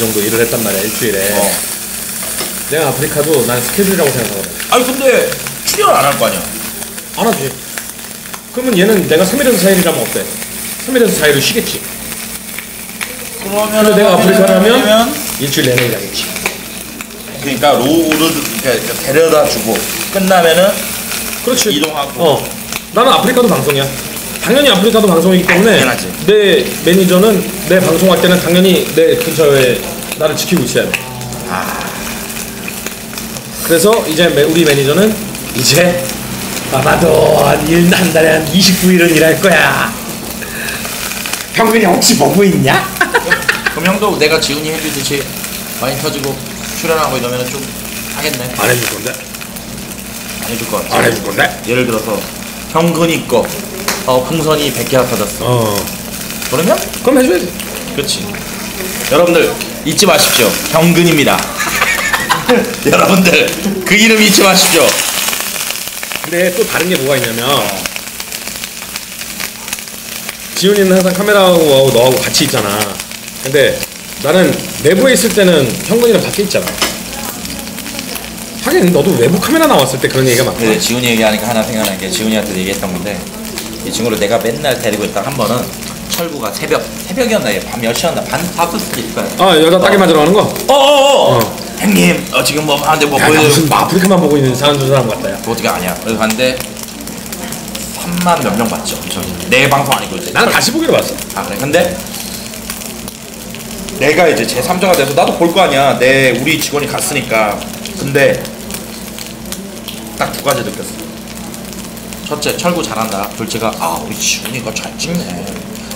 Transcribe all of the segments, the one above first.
정도 일을 했단 말이야 일주일에. 어. 내가 아프리카도 난 스케줄이라고 생각하거든. 아니 근데 출연 안 할 거 아니야? 안 하지. 그러면 얘는 내가 3일에서 4일이라면 어때? 3일에서 4일을 쉬겠지. 그러면 내가 아프리카라면 일주일 내내 일하겠지. 그러니까 로우를 이렇게 데려다 주고 끝나면은 그렇지. 이동하고. 어. 나는 아프리카도 방송이야 당연히 아프리카도 방송이기 때문에 당연하지. 내 매니저는 내 방송할 때는 당연히 내 근처에 나를 지키고 있어야 돼 아. 그래서 이제 매- 우리 매니저는 이제 아마도 한, 한 달에 한 29일은 일할 거야 평균이 혹시 보고 있냐? 그럼 형도 내가 지훈이 해주듯이 많이 터지고 출연하고 이러면 좀 하겠네 안 해줄 건데? 안 해줄 것 같아 안 해줄 건데? 예를 들어서 형근이 거 어, 풍선이 100개가 터졌어. 어. 그러면? 그럼 해줘야지. 그렇지 여러분들 잊지 마십시오. 형근입니다. 여러분들 그 이름 잊지 마십시오. 근데 또 다른 게 뭐가 있냐면 지훈이는 항상 카메라하고 너하고 같이 있잖아. 근데 나는 내부에 있을 때는 형근이랑 밖에 있잖아. 하긴 너도 외부 카메라 나왔을 때 그런 얘기가 많아 근데 지훈이 얘기하니까 하나 생각나는 게 지훈이한테 얘기했던 건데 이 친구를 내가 맨날 데리고 있다 한 번은 철구가 새벽 새벽이었나? 얘밤몇 시였나? 반 다섯 시 있을 거야 아 여자 따개 맞으러 가는 거? 어어어. 어. 형님 어, 지금 뭐 하는데 뭐 야, 나 보여요 무슨 뭐 아프리카만 보고 있는 사람 두 사람 그거 어떻게 아냐? 그래서 갔는데 3만 몇 명 봤죠 내 방송 아니고 이제 나는 다시 보기로 봤어. 아 그래? 근데 내가 이제 제 3자가 돼서 나도 볼 거 아니야. 내 우리 직원이 갔으니까. 근데 딱 두 가지 느꼈어 첫째 철구 잘한다. 둘째가 아 우리 지훈이가 잘 찍네.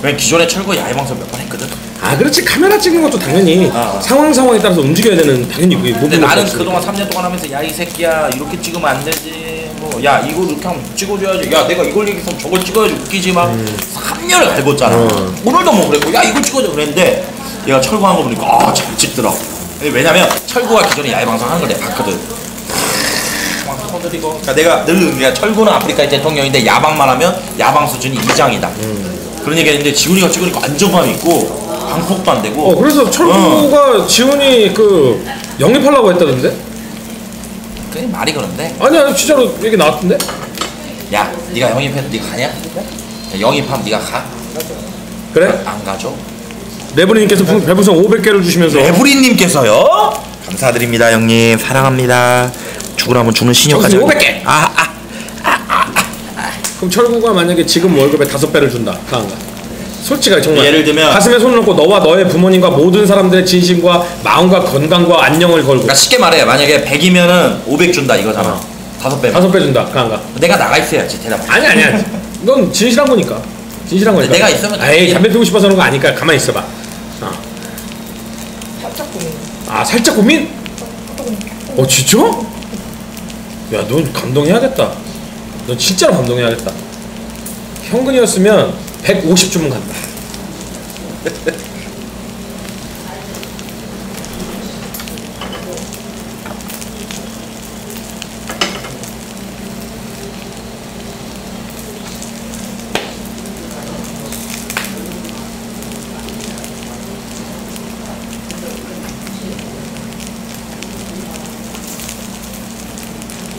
왜냐면 기존에 철구 야외 방송 몇 번 했거든. 아 그렇지. 카메라 찍는 것도 당연히 아. 상황 상황에 따라서 움직여야 되는 당연히 그게 근데 나는 그동안 3년 동안 하면서 야 이 새끼야 이렇게 찍으면 안 되지. 뭐 야 이거 이렇게 하면 찍어줘야지. 야 내가 이걸 얘기해서 저걸 찍어야지 웃기지 막. 3년을 갈궜잖아. 음. 오늘도 뭐 그랬고 야 이거 찍어줘. 그랬는데 얘가 철구한 거 보니까 아 잘 찍더라 왜냐면 철구가 기존에 야외 방송 하는 걸 내가 봤거든. 막 터뜨리고 그러니까 내가 늘 그러니까 철구는 아프리카의 대통령인데 야방만 하면 야방 수준이 이장이다 그런 얘기 했는데 지훈이가 찍으니까 안정감 있고 방폭도 안 되고 어 그래서 철구가 지훈이 그 영입하려고 했다던데? 그게 말이 그런데 아니야 진짜로 얘기 나왔던데? 야, 네가 영입해도 네가 가냐? 야, 영입하면 네가 가? 그래? 안 가죠? 레브리님께서 풍- 별풍선 500개를 주시면서 레브리님께서요? 감사드립니다, 형님. 사랑합니다. 죽으라면 죽는 신용까지. 저기서 500개! 아, 아. 그럼 철구가 만약에 지금 월급의 다섯 배를 준다 강한가 솔직하게 정말 예를 들면- 가슴에 손을 얹고 너와 너의 부모님과 모든 사람들의 진심과 마음과 건강과 안녕을 걸고 그러니까 쉽게 말해. 만약에 100이면은 500 준다 이거잖아. 다섯 배. 다섯 배 준다 강한가 내가 나가 있어야지 대답. 아니 아니야 이건 진실한 거니까 진실한 거니까 내가 있으면 에이 담배 피우고 싶어서 그런 거 아니까 가만히 있어봐 어. 아 살짝 고민? 어 진짜? 야 넌 감동해야겠다. 넌 진짜로 감동해야겠다. 현근이었으면 150주문 간다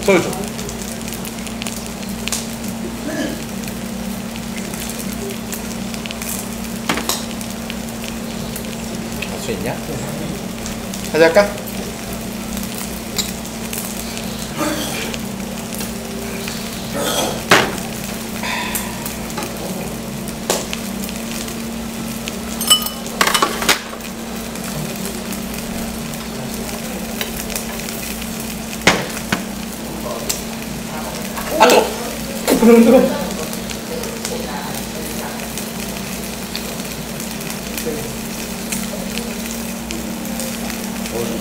썰 줘. 할 수 있냐? 하자 할까?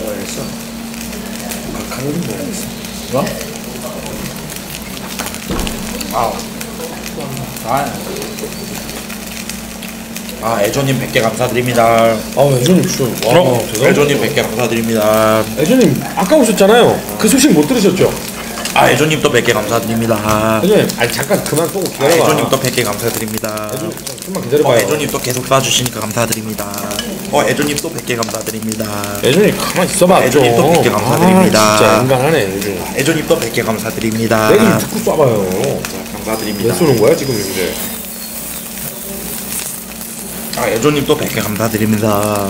뭐야겠어 강은 뭐야겠어 뭐? 아우. 아, 아, 애조님 100개 감사드립니다. 아 애조님 진짜 와 어, 대단하다 애조님 100개 감사드립니다. 애조님 아까 오셨잖아요 그 소식 못 들으셨죠? 아, 애조님 또 100개 감사드립니다. 애조님 아니 잠깐 그만 끄고 아, 기다려봐 애조님 또 100개 감사드립니다. 애조님 좀만 어, 기다려봐요 애조님 또 계속 봐주시니까 감사드립니다. 어 애조님 또 100개 감사드립니다. 예전에 가만 있어봐 좀. 예전에 또 그렇게 감사드립니다. 아, 진짜 인간하네 요즘. 애조님 또 100개 감사드립니다. 내좀 듣고 쏴봐요. 자, 감사드립니다. 왜 쏘는 거야 지금 이제? 아 애조님 또 100개 감사드립니다.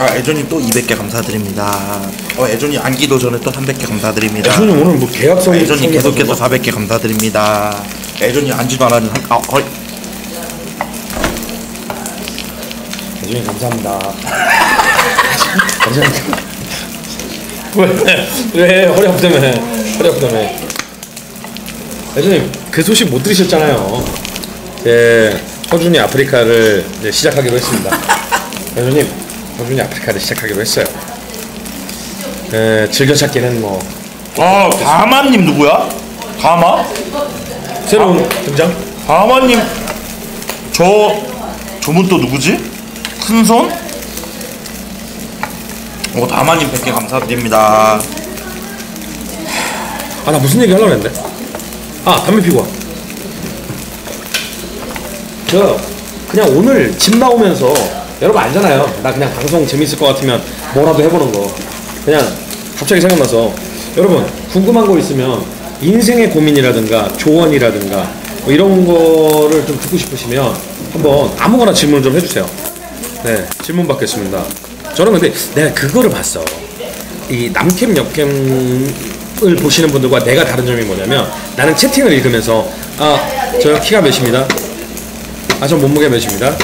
아 애조님 또 200개 감사드립니다. 어 애조님 안기도 전에 또 300개 감사드립니다. 예전에 오늘 뭐 계약서 애조님 계속해서 400개 감사드립니다. 애조님 안지도 않았는 한, 아, 어, 예전에 감사합니다. 감사합니다. 왜? 왜 허리 아프다며? 허리 아프다며? 예전에 그 소식 못 들으셨잖아요. 예, 허준이 아프리카를 이제 시작하기로 했습니다. 예전님, 허준이 아프리카를 시작하기로 했어요. 예, 즐겨찾기는 뭐 아 가마님 누구야? 가마? 새로운 등장. 가마님 저 저분 또 누구지? 큰손? 어 다마님 100개 감사드립니다. 아 나 무슨 얘기 하려고 했는데 아 담배 피고 와 저 그냥 오늘 집 나오면서 여러분 알잖아요. 나 그냥 방송 재밌을 것 같으면 뭐라도 해보는 거. 그냥 갑자기 생각나서. 여러분 궁금한 거 있으면 인생의 고민이라든가 조언이라든가 뭐 이런 거를 좀 듣고 싶으시면 한번 아무거나 질문 좀 해주세요. 네 질문 받겠습니다. 저는 근데 내가 그거를 봤어. 이 남캠 역캠을 보시는 분들과 내가 다른 점이 뭐냐면 나는 채팅을 읽으면서 아 저 키가 몇입니다? 아 저 몸무게 몇입니다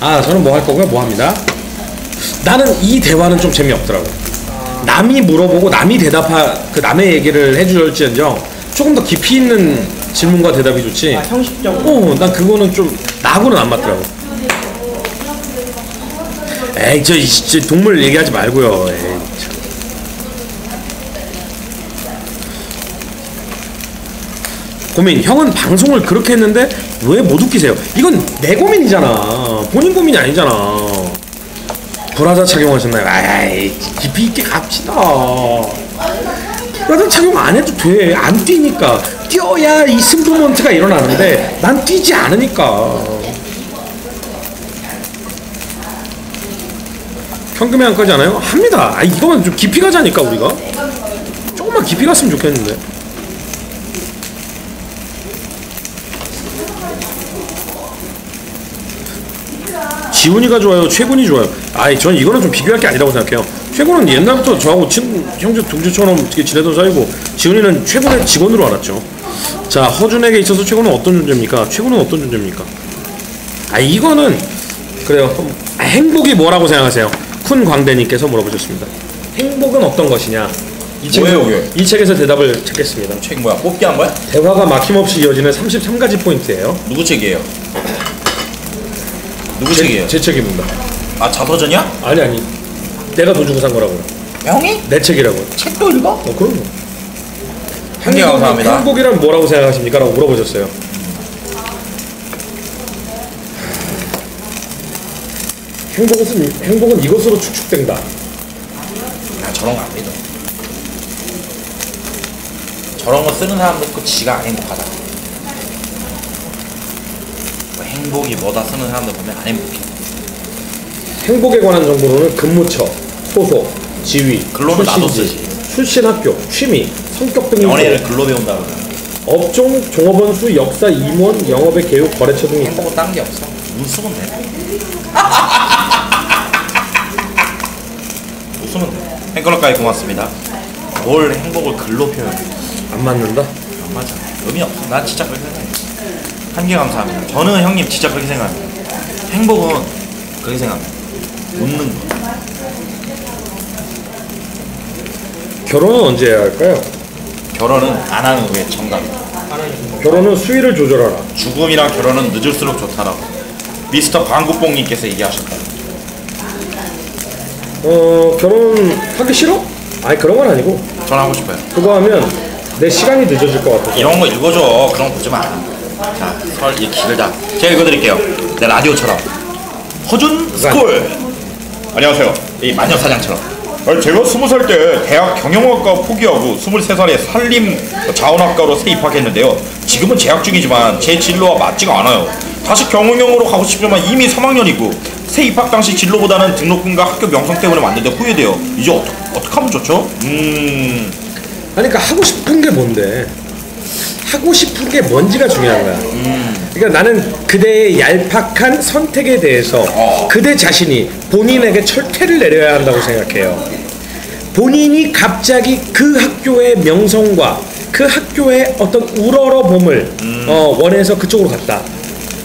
아 저는 뭐 할 거고요? 뭐 합니다? 나는 이 대화는 좀 재미없더라고 남이 물어보고 남이 대답하 그 남의 얘기를 해줄지언정 조금 더 깊이 있는 질문과 대답이 좋지. 아, 형식적으로? 어난 그거는 좀 나하고는 안 맞더라고. 에이 저, 이- 저 동물 얘기하지 말고요. 에이, 참. 고민 형은 방송을 그렇게 했는데 왜 못 웃기세요? 이건 내 고민이잖아 본인 고민이 아니잖아 브라자 착용하셨나요 아이 깊이 있게 갑시다 브라자 착용 안 해도 돼 안 뛰니까 뛰어야 이 승부먼트가 일어나는데 난 뛰지 않으니까 현금이 안 가지 않아요? 합니다. 아 이거만 좀 깊이 가자니까 우리가 조금만 깊이 갔으면 좋겠는데. 지훈이가 좋아요, 최군이 좋아요. 아이 전 이거는 좀 비교할 게 아니라고 생각해요. 최군은 옛날부터 저하고 친, 형제 동지처럼 이렇게 지내던 사이고 지훈이는 최군의 직원으로 알았죠. 자 허준에게 있어서 최군은 어떤 존재입니까? 최군은 어떤 존재입니까? 아 이거는 그래요. 행복이 뭐라고 생각하세요? 쿤 광대님께서 물어보셨습니다. 행복은 어떤 것이냐? 이 뭐예요, 책에서, 그게? 이 책에서 대답을 찾겠습니다. 책 뭐야? 뽑기 한 거야? 대화가 막힘없이 이어지는 33가지 포인트예요. 누구 책이에요? 누구 제, 책이에요? 제 책입니다. 아 자서전이야? 아니 아니. 내가 돈 주고 산 거라고요. 형이? 내 책이라고요. 책도 읽어? 어 그럼요. 한개 감사합니다. 행복이란 뭐라고 생각하십니까? 라고 물어보셨어요. 행복은 행복은 이것으로 축축된다. 나 저런 거 안 믿어. 저런 거 쓰는 사람들 그 지가 안 행복하다. 뭐 행복이 뭐다 쓰는 사람들 보면 안 행복해. 행복에 관한 정보로는 근무처, 소속, 지위, 근로는 나도 출신지, 출신 학교, 취미, 성격 등이 연애를 글로 배운다 그러면 업종, 종업원 수, 역사, 임원, 영업의 개요, 거래처 등이 있다. 행복은 딴 게 없어. 눈 쓰면 돼. 웃으면 돼. 팬클럽까지 고맙습니다. 뭘 행복을 글로 표현해. 안 맞는다. 안 맞아. 의미 없어. 난 진짜 그렇게 생각해. 한개 감사합니다. 저는 형님 진짜 그렇게 생각합니다. 행복은 그렇게 생각합니다. 웃는 거. 결혼은 언제 해야 할까요? 결혼은 안 하는 게 정답이다. 결혼은 수위를 조절하라. 죽음이랑 결혼은 늦을수록 좋다라고. 미스터 광고뽕님께서 얘기하셨다. 어 결혼 하기 싫어? 아니 그런 건 아니고 전 하고 싶어요. 그거 하면 내 시간이 늦어질 것 같아서. 이런 거 읽어줘. 그런 거 보지 마. 자, 설, 이 길다. 제가 읽어드릴게요. 내 라디오처럼. 허준 스쿨. 안녕하세요. 이 마녀 사장처럼. 아니, 제가 스무 살 때 대학 경영학과 포기하고 23살에 산림 자원학과로 새 입학했는데요. 지금은 재학 중이지만 제 진로와 맞지가 않아요. 다시 경영으로 가고 싶지만 이미 3학년이고 새 입학 당시 진로보다는 등록금과 학교 명성 때문에 왔는데 후회돼요. 이제 어떡, 어떻게 하면 좋죠? 음... 아니 그러니까 하고 싶은 게 뭔데? 하고 싶은 게 뭔지가 중요한 거야. 그러니까 나는 그대의 얄팍한 선택에 대해서 어. 그대 자신이 본인에게 철퇴를 내려야 한다고 생각해요. 본인이 갑자기 그 학교의 명성과 그 학교의 어떤 우러러봄을 어, 원해서 그쪽으로 갔다.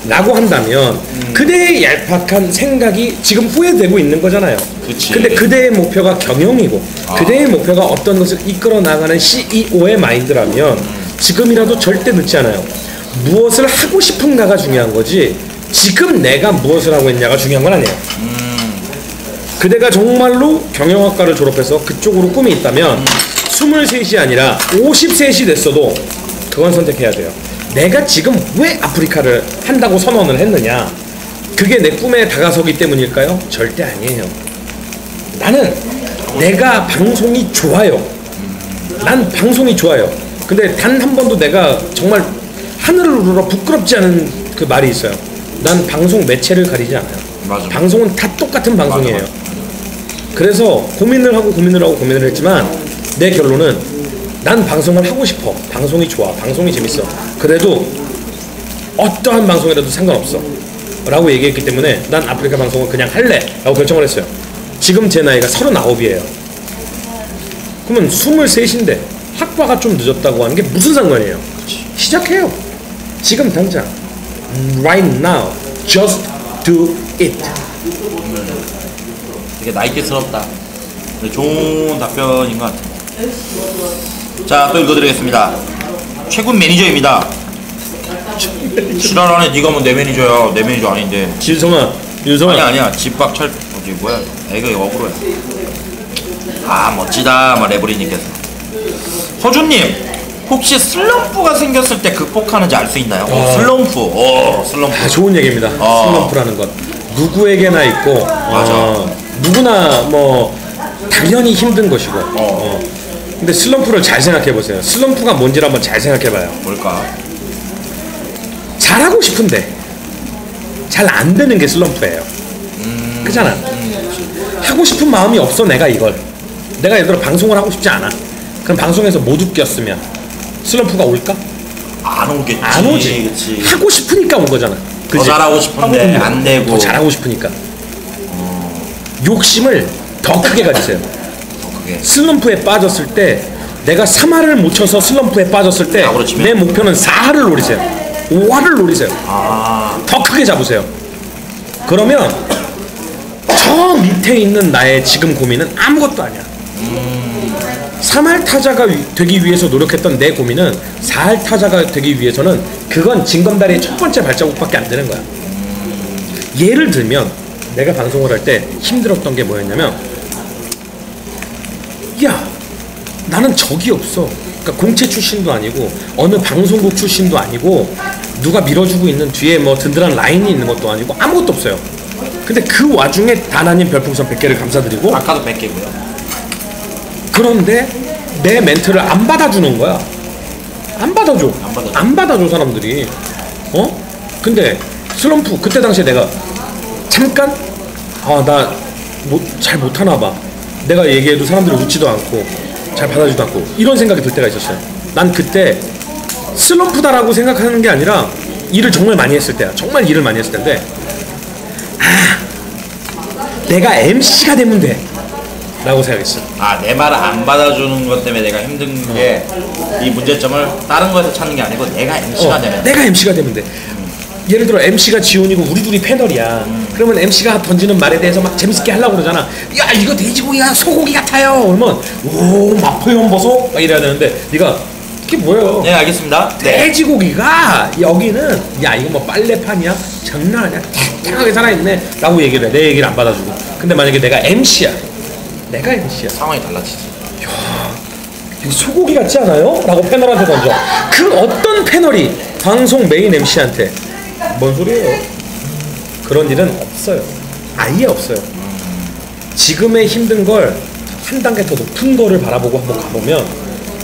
라고 한다면 그대의 얄팍한 생각이 지금 후회되고 있는 거잖아요. 그치. 근데 그대의 목표가 경영이고 그대의 목표가 어떤 것을 이끌어 나가는 CEO의 마인드라면 지금이라도 절대 늦지 않아요. 무엇을 하고 싶은가가 중요한 거지 지금 내가 무엇을 하고 있냐가 중요한 건 아니에요. 그대가 정말로 경영학과를 졸업해서 그쪽으로 꿈이 있다면 23이 아니라 53이 됐어도 그건 선택해야 돼요. 내가 지금 왜 아프리카를 한다고 선언을 했느냐? 그게 내 꿈에 다가서기 때문일까요? 절대 아니에요. 나는 내가 방송이 좋아요. 난 방송이 좋아요. 근데 단 한 번도 내가 정말 하늘을 우러러 부끄럽지 않은 그 말이 있어요. 난 방송 매체를 가리지 않아요. 맞아. 방송은 다 똑같은 방송이에요. 맞아, 그래서 고민을 하고 고민을 하고 고민을 했지만 내 결론은 난 방송을 하고 싶어. 방송이 좋아. 방송이 재밌어. 그래도 어떠한 방송이라도 상관없어. 라고 얘기했기 때문에 난 아프리카 방송을 그냥 할래. 라고 결정을 했어요. 지금 제 나이가 39이에요. 그러면 23인데 학과가 좀 늦었다고 하는 게 무슨 상관이에요? 시작해요. 지금 당장. Right now. Just do it. 되게 나이대스럽다. 근데 좋은 답변인 것 같아요. 자, 또 읽어드리겠습니다. 최군 매니저입니다. 지랄하네, 네가 뭐 내 매니저야. 내 매니저 아닌데. 진성아, 윤성아. 아니야, 아니야. 집밥 철, 어디 뭐야? 애가 억울해. 아, 멋지다. 뭐 레브리님께서. 허준님, 혹시 슬럼프가 생겼을 때 극복하는지 알 수 있나요? 어, 슬럼프. 어, 슬럼프. 아, 좋은 얘기입니다. 어. 슬럼프라는 것 누구에게나 있고 어, 누구나 뭐 당연히 힘든 것이고 어. 근데 슬럼프를 잘 생각해 보세요. 슬럼프가 뭔지를 한번 잘 생각해 봐요. 뭘까? 잘하고 싶은데 잘 안 되는 게 슬럼프예요. 그잖아. 하고 싶은 마음이 없어 내가 이걸. 내가 예를 들어 방송을 하고 싶지 않아. 그럼 방송에서 못 웃겼으면 슬럼프가 올까? 안 오겠지. 안 오지. 그치. 하고 싶으니까 온 거잖아. 더 그지? 잘하고 싶은데 하고 안 되고. 더 잘하고 싶으니까. 욕심을 더 크게 가지세요. 그게. 슬럼프에 빠졌을 때 내가 3화를 못 쳐서 슬럼프에 빠졌을 때 아, 그렇지만? 내 목표는 4화를 노리세요. 5화를 노리세요. 아, 더 크게 잡으세요. 그러면 저 밑에 있는 나의 지금 고민은 아무것도 아니야. 3할 타자가 위- 되기 위해서 노력했던 내 고민은 4할 타자가 되기 위해서는 그건 징검다리의 첫 번째 발자국밖에 안 되는 거야. 예를 들면 내가 방송을 할 때 힘들었던 게 뭐였냐면 야 나는 적이 없어. 그러니까 공채 출신도 아니고 어느 방송국 출신도 아니고 누가 밀어주고 있는 뒤에 뭐 든든한 라인이 있는 것도 아니고 아무것도 없어요. 근데 그 와중에 다나님 별풍선 100개를 감사드리고 아까도 100개고요. 그런데 내 멘트를 안 받아주는 거야. 안 받아줘. 안 받아줘. 안 받아줘 사람들이. 어? 근데 슬럼프 그때 당시에 내가 잠깐 아나 잘 못하나 봐. 내가 얘기해도 사람들이 웃지도 않고 잘 받아주지도 않고 이런 생각이 들 때가 있었어요. 난 그때 슬럼프다라고 생각하는 게 아니라 일을 정말 많이 했을 때야. 정말 일을 많이 했을 텐데 아 내가 MC가 되면 돼. 라고 생각했어. 아, 내 말을 안 받아주는 것 때문에 내가 힘든 게 이 문제점을 다른 거에서 찾는 게 아니고 내가 MC가 어, 되면 내가 MC가 되면 돼. 예를 들어 MC가 지훈이고 우리 둘이 패널이야. 그러면 MC가 던지는 말에 대해서 막 재밌게 하려고 그러잖아. 야 이거 돼지고기야 소고기 같아요. 그러면 오 마포연 버섯 막 이래야 되는데 네가 이게 뭐예요? 네, 알겠습니다. 네. 돼지고기가 여기는 야 이거 뭐 빨래판이야? 장난 아니야. 탱탱하게 살아있네. 라고 얘기를 해. 내 얘기를 안 받아주고. 근데 만약에 내가 MC야. 내가 MC야. 상황이 달라지지. 이거 소고기 같지 않아요? 라고 패널한테 던져. 그 어떤 패널이 방송 메인 MC한테 뭔 소리예요? 그런 일은 없어요. 아예 없어요. 지금의 힘든 걸 한 단계 더 높은 거를 바라보고 한번 가보면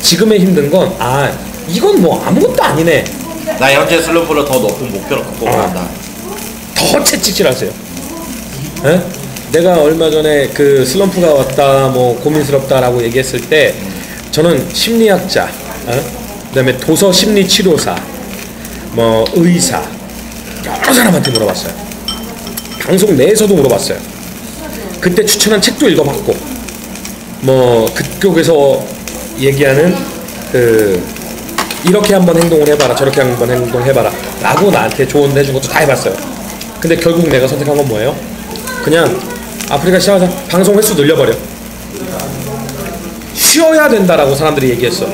지금의 힘든 건 아 이건 뭐 아무것도 아니네 나 현재 슬럼프를 더 높은 목표로 갖고 간다. 더 채찍질하세요. 에? 내가 얼마 전에 그 슬럼프가 왔다, 뭐 고민스럽다라고 얘기했을 때 저는 심리학자, 에? 그다음에 도서 심리 치료사, 뭐 의사 여러 사람한테 물어봤어요. 방송 내에서도 물어봤어요. 그때 추천한 책도 읽어봤고, 뭐 그쪽에서 얘기하는 그 이렇게 한번 행동을 해봐라 저렇게 한번 행동해봐라 라고 나한테 조언 해준 것도 다 해봤어요 근데 결국 내가 선택한 건 뭐예요? 그냥 아프리카 시작하자 방송 횟수 늘려버려. 쉬어야 된다라고 사람들이 얘기했어.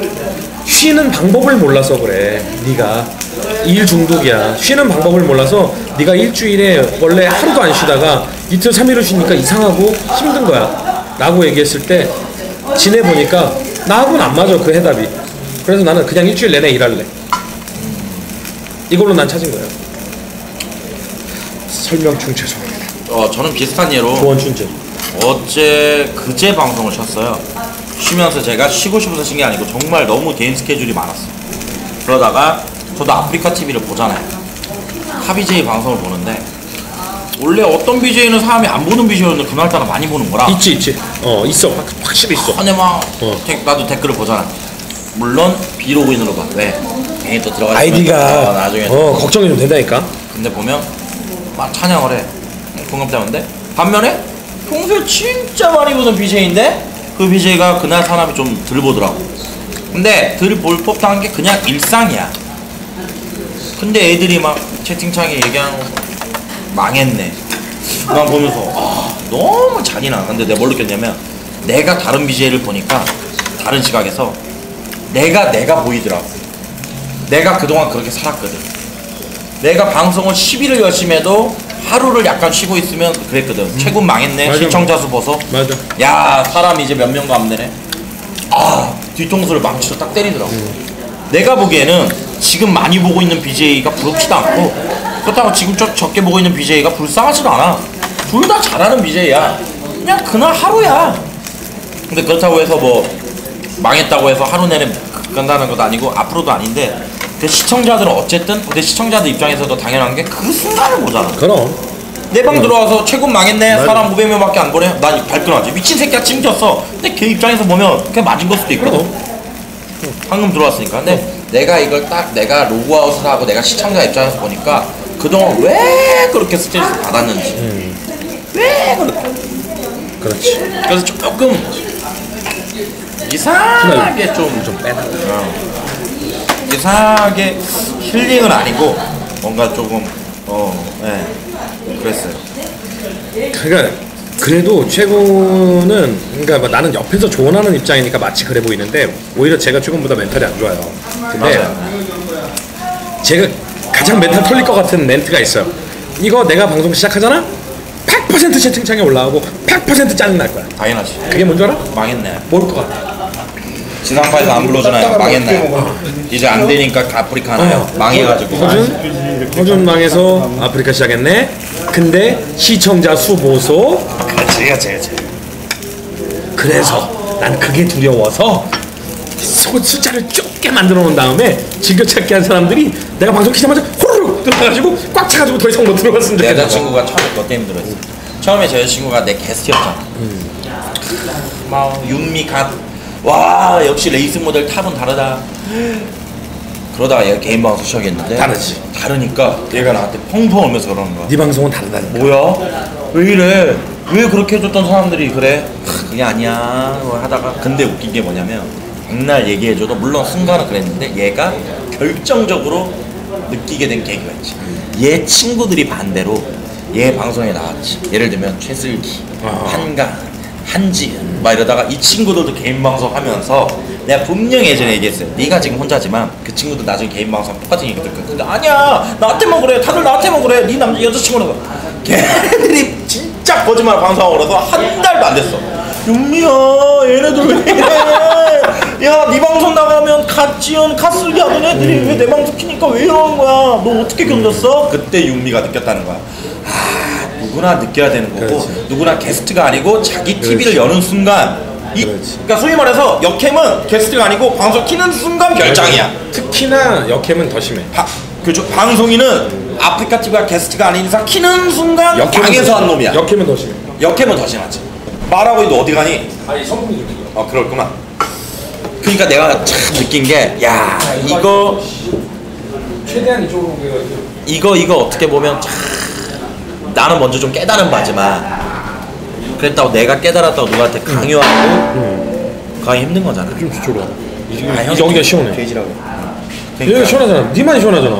쉬는 방법을 몰라서 그래 네가. 일 중독이야. 쉬는 방법을 몰라서 네가 일주일에 원래 하루도 안 쉬다가 이틀 삼일을 쉬니까 이상하고 힘든 거야. 라고 얘기했을 때 지내보니까 나하고는 안 맞아 그 해답이. 그래서 나는 그냥 일주일 내내 일할래. 이걸로 난 찾은 거예요 설명 충 죄송합니다 어 저는 비슷한 예로 조언 춘재 어제 그제 방송을 쳤어요. 쉬면서 제가 쉬고 싶어서 쉰 게 아니고 정말 너무 개인 스케줄이 많았어요. 그러다가 저도 아프리카 TV를 보잖아요. 카비제이 방송을 보는데 원래 어떤 BJ는 사람이 안 보는 BJ는 그날따라 많이 보는 거라. 있지 있지 어 있어 확, 확실히 있어 아니 막 어. 댓- 나도 댓글을 보잖아. 물론 비로그인으로 봐. 왜? 괜히 또 들어가. 아이디가 나중에. 어 걱정이 좀 된다니까 근데 보면 막 찬양을 해. 공감대인데 반면에 평소에 진짜 많이 보던 BJ인데 그 BJ가 그날 사람이 좀 덜 보더라고. 근데 덜 볼 법한 게 그냥 일상이야. 근데 애들이 막 채팅창에 얘기하는 거 망했네. 난 보면서 아, 너무 잔인하. 근데 내가 뭘 느꼈냐면 내가 다른 BJ를 보니까 다른 시각에서 내가 내가 보이더라고. 내가 그동안 그렇게 살았거든. 내가 방송을 10일을 열심히 해도 하루를 약간 쉬고 있으면 그랬거든. 최근 망했네. 맞아, 시청자 수 보소. 맞아 야 사람 이제 몇 명도 안 되네. 아 뒤통수를 망치로 딱 때리더라고. 내가 보기에는 지금 많이 보고 있는 BJ가 부럽지도 않고 그렇다고 지금 적, 적게 보고 있는 BJ가 불쌍하지도 않아. 둘 다 잘하는 BJ야. 그냥 그날 하루야. 근데 그렇다고 해서 뭐 망했다고 해서 하루 내내 간다는 것도 아니고 앞으로도 아닌데 그 시청자들은 어쨌든 근데 시청자들 입장에서도 당연한 게 그 순간을 보잖아. 그럼. 내 방 들어와서 최고 망했네 맞아. 사람 500명밖에 안 보내 난 발끈하지. 미친 새끼야 찡졌어. 근데 걔 입장에서 보면 그냥 맞은 걸 수도 있거든. 방금 들어왔으니까. 근데 내가 이걸 딱 내가 로그아웃을 하고 내가 시청자 입장에서 보니까 그동안 왜 그렇게 스트레스 받았는지. 왜 그렇게. 그렇지. 그래서 조금 이상하게 좀, 좀 빼다 어. 이상하게 힐링은 아니고 뭔가 조금 어, 네. 그랬어요 그러니까 그래도 최고는 그러니까 뭐 나는 옆에서 조언하는 입장이니까 마치 그래 보이는데 오히려 제가 최고보다 멘탈이 안 좋아요. 근데 맞아요. 제가 가장 멘탈 털릴 것 같은 멘트가 있어요. 이거 내가 방송 시작하잖아? 100% 채팅창에 올라오고 100% 짜증 날 거야. 당연하지 그게 뭔 줄 알아? 망했네 뭘것 같아? 지상파에서 안 불러주나요? 망했나요? 이제 안 되니까 아프리카 하나요? 망해가지고 허준? 허준 망해서 아프리카 시작했네? 근데 시청자 수 보소? 그렇지 그렇지 그렇지 그래서 난 그게 두려워서 소- 숫자를 좁게 만들어 놓은 다음에 즐겨찾기 한 사람들이 내가 방송 키자마자 호로록 들어가가지고 꽉 차가지고 더 이상 못 들어갔으면 내 좋겠다. 여자친구가 처음에 그것 때문에 들어했어 처음에 제 여자친구가 내 게스트였잖아 막 윤미 갓 와 역시 레이스 모델 탑은 다르다 그러다가 얘가 개인 방송 시작했는데 다르지. 다르니까 얘가 나한테 펑펑 울면서 그러는 거야 네 방송은 다르다니까. 뭐야? 왜 이래? 왜 그렇게 해줬던 사람들이 그래? 하, 그게 아니야 뭐 하다가 근데 웃긴 게 뭐냐면 백날 얘기해줘도 물론 순간은 그랬는데 얘가 결정적으로 느끼게 된 계기가 있지 얘 친구들이 반대로 얘 방송에 나왔지 예를 들면 최슬기, 아. 한강, 한지은 막 이러다가 이 친구들도 개인 방송 하면서 내가 분명히 예전에 얘기했어요. 네가 지금 혼자지만 그 친구들 나중에 개인 방송 똑같은 얘기 들을 거야. 아니야. 나한테만 그래. 다들 나한테만 그래. 네 남자 여자친구는 걔네들이 진짜 거짓말 방송하고 그래서 한 달도 안 됐어. 윤미야 얘네들 왜 이래? 야네 방송 나가면 갓지연 갓슬기 하던 애들이 왜 내 방송 키니까 왜 이러는 거야? 너 어떻게 견뎠어? 그때 윤미가 느꼈다는 거야. 아 누구나 느껴야 되는 거고 그렇지. 누구나 게스트가 아니고 자기 TV를 여는 순간 이, 그렇지. 그러니까 소위 말해서 역캠은 게스트가 아니고 방송 키는 순간 별장이야. 특히나 역캠은 더 심해. 바, 그죠 방송인은 아프리카 TV가 게스트가 아닌 이상 키는 순간 방에서 더 한. 놈이야. 역캠은 더 심해. 역캠은 더 심하지. 말하고 있도 어디 가니? 아니 성분이 좀어 그럴구만. 그러니까 내가 참 느낀 게 야 이거 최대한 이쪽으로. 이거 이거 어떻게 보면 참 나는 먼저 좀 깨달은 바지만 그랬다고 내가 깨달았다고 누구한테 강요하고 강이 힘든 거잖아. 좀. 이, 아, 형이 여기가 시원해. 돼지라고. 여기가 시원하잖아. 니만 시원하잖아.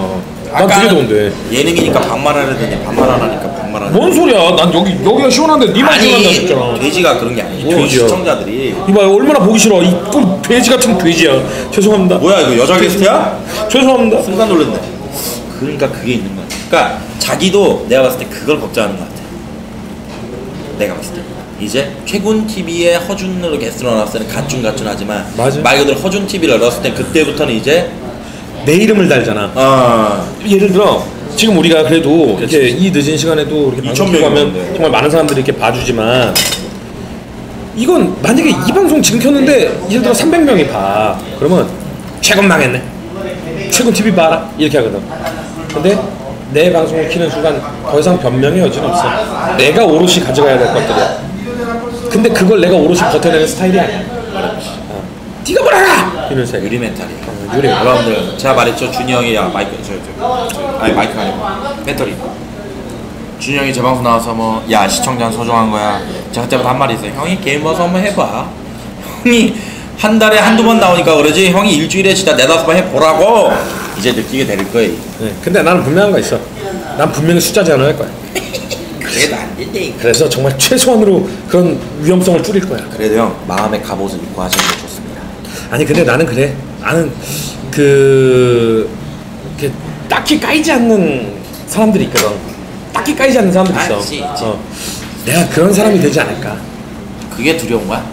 난 되게 더운데. 예능이니까 반말하려 더니 반말 안 하니까 반말하는. 뭔 소리야? 난 여기 여기가 시원한데 니만 시원한다 아니 했잖아. 돼지가 그런 게 아니지. 뭐 돼지? 시청자들이 이봐 얼마나 보기 싫어. 이꼴 돼지 같은 돼지야. 죄송합니다. 뭐야 이거 여자 게스트야? 죄송합니다. 순간 놀랐네. 그러니까 그게 있는 거야. 그러니까 자기도 내가 봤을 때 그걸 걱정하는 것 같아. 내가 봤을 때 이제 최군 TV에 허준으로 게스트로 나왔을 때는 가뿐가뿐하지만 맞아. 말 그대로 허준 TV를 열었을 때 그때부터는 이제 내 이름을 달잖아. 아 예를 들어 지금 우리가 그래도 이렇게 이 늦은 시간에도 이렇게 2,000 방송 하면. 정말 많은 사람들이 이렇게 봐주지만 이건 만약에 이 방송 지금 켰는데 예를 들어 300명이 봐 그러면 최근 망했네 최근 TV 봐라 이렇게 하거든 근데 내 방송을 키는 순간 더 이상 변명의 여지는 없어 내가 오롯이 가져가야 될 것들이야 근데 그걸 내가 오롯이 버텨내는 스타일이 아니야 어. 네가 뭐라라 이런 스타일 유리 멘탈이야. 유리. 여러분들 제가 말했죠 준이 형이 야 마이크 저, 저, 저 아니 마이크가 아니고 배터리. 준이 형이 제 방송 나와서 뭐 야 시청자는 소중한 거야. 제가 그때부터 한 말이 있어요. 형이 게임 버서 한번 해봐. 형이 한 달에 한두 번 나오니까 그러지 형이 일주일에 진짜 네다섯 번 해보라고 이제 느끼게 될 거예요. 네, 근데 나는 분명한 거 있어 난 분명히 숫자 제한을 할 거야 그래도 안 된다니까. 그래서 정말 최소한으로 그런 위험성을 줄일 거야. 그래도 형 마음의 갑옷을 입고 하시는 게 좋습니다. 아니 근데 나는 그래. 나는 그 이렇게 딱히 까이지 않는 사람들이 있거든. 딱히 까이지 않는 사람들이 있어. 아, 있지, 있지. 어. 내가 그런 사람이 되지 않을까. 그게 두려운 거야?